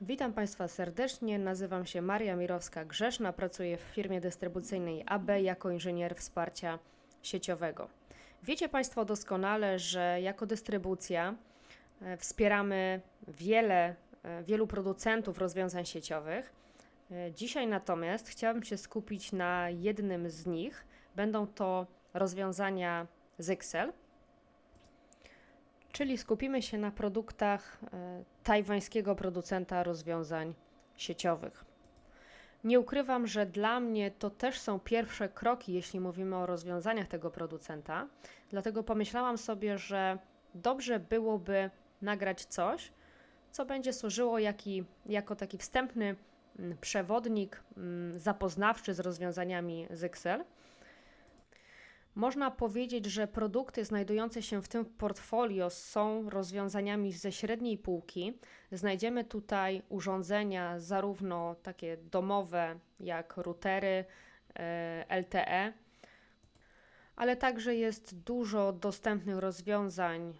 Witam Państwa serdecznie. Nazywam się Maria Mirowska-Grzeszna. Pracuję w firmie dystrybucyjnej AB jako inżynier wsparcia sieciowego. Wiecie Państwo doskonale, że jako dystrybucja e, wspieramy wiele, e, wielu producentów rozwiązań sieciowych. E, Dzisiaj natomiast chciałabym się skupić na jednym z nich. Będą to rozwiązania z Excel, czyli skupimy się na produktach e, tajwańskiego producenta rozwiązań sieciowych. Nie ukrywam, że dla mnie to też są pierwsze kroki, jeśli mówimy o rozwiązaniach tego producenta, dlatego pomyślałam sobie, że dobrze byłoby nagrać coś, co będzie służyło jaki, jako taki wstępny mm, przewodnik mm, zapoznawczy z rozwiązaniami z Excel. Można powiedzieć, że produkty znajdujące się w tym portfolio są rozwiązaniami ze średniej półki. Znajdziemy tutaj urządzenia zarówno takie domowe, jak routery, e, LTE, ale także jest dużo dostępnych rozwiązań e,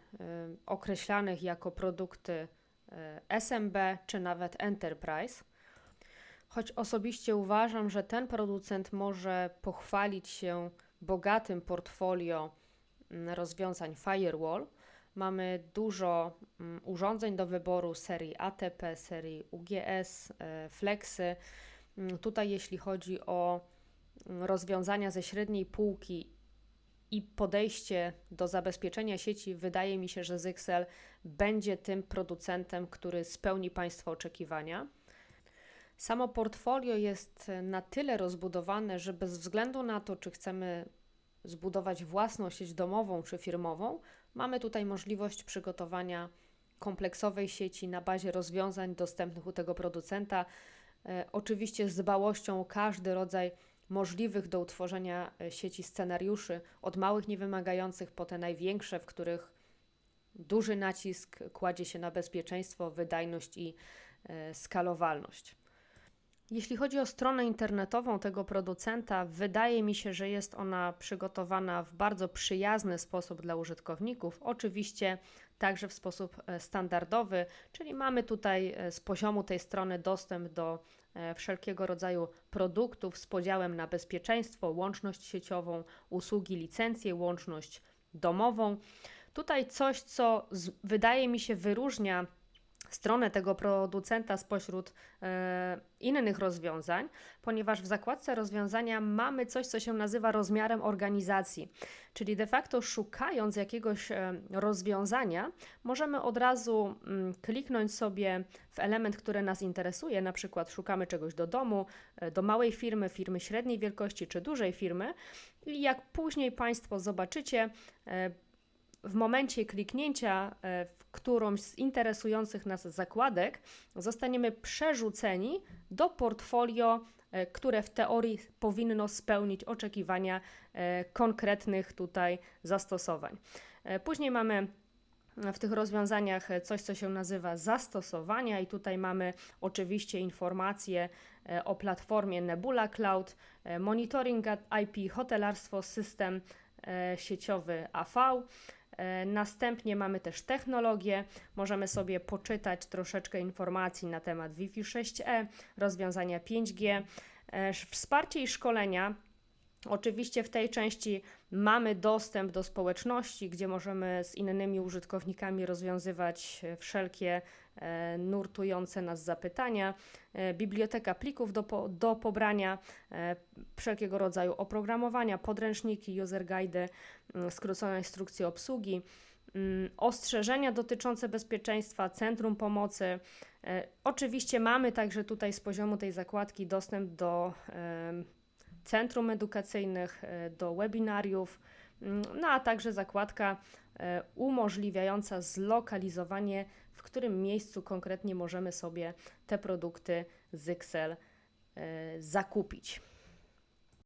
określanych jako produkty e, SMB czy nawet Enterprise. Choć osobiście uważam, że ten producent może pochwalić się bogatym portfolio mm, rozwiązań firewall. Mamy dużo mm, urządzeń do wyboru serii ATP, serii UGS, e, Flexy. Mm, Tutaj, jeśli chodzi o rozwiązania ze średniej półki i podejście do zabezpieczenia sieci, wydaje mi się, że Zyxel będzie tym producentem, który spełni Państwa oczekiwania. Samo portfolio jest na tyle rozbudowane, że bez względu na to, czy chcemy zbudować własną sieć domową czy firmową, mamy tutaj możliwość przygotowania kompleksowej sieci na bazie rozwiązań dostępnych u tego producenta. E, oczywiście z dbałością o każdy rodzaj możliwych do utworzenia e, sieci scenariuszy, od małych, niewymagających po te największe, w których duży nacisk kładzie się na bezpieczeństwo, wydajność i e, skalowalność. Jeśli chodzi o stronę internetową tego producenta, wydaje mi się, że jest ona przygotowana w bardzo przyjazny sposób dla użytkowników. Oczywiście także w sposób e, standardowy, czyli mamy tutaj e, z poziomu tej strony dostęp do e, wszelkiego rodzaju produktów z podziałem na bezpieczeństwo, łączność sieciową, usługi, licencje, łączność domową. Tutaj coś, co wydaje mi się wyróżnia stronę tego producenta spośród e, innych rozwiązań, ponieważ w zakładce rozwiązania mamy coś, co się nazywa rozmiarem organizacji. Czyli de facto szukając jakiegoś e, rozwiązania, możemy od razu mm, kliknąć sobie w element, który nas interesuje, na przykład szukamy czegoś do domu, e, do małej firmy, firmy średniej wielkości czy dużej firmy. I jak później Państwo zobaczycie, e, w momencie kliknięcia e, w którąś z interesujących nas zakładek, zostaniemy przerzuceni do portfolio, e, które w teorii powinno spełnić oczekiwania e, konkretnych tutaj zastosowań. Później mamy w tych rozwiązaniach coś, co się nazywa zastosowania, i tutaj mamy oczywiście informacje o platformie Nebula Cloud, monitoring IP, hotelarstwo, system sieciowy AV. E, Następnie mamy też technologię. Możemy sobie poczytać troszeczkę informacji na temat Wi-Fi 6E, rozwiązania 5G, e, wsparcie i szkolenia. Oczywiście w tej części mamy dostęp do społeczności, gdzie możemy z innymi użytkownikami rozwiązywać e, wszelkie e, nurtujące nas zapytania. E, biblioteka plików do, po, do pobrania, wszelkiego rodzaju oprogramowania, podręczniki, user guide, mm, skrócone instrukcje obsługi. mm, Ostrzeżenia dotyczące bezpieczeństwa, centrum pomocy. Oczywiście mamy także tutaj z poziomu tej zakładki dostęp do centrum edukacyjnych, e, do webinariów, mm, no a także zakładka e, umożliwiająca zlokalizowanie, w którym miejscu konkretnie możemy sobie te produkty z Excel e, zakupić.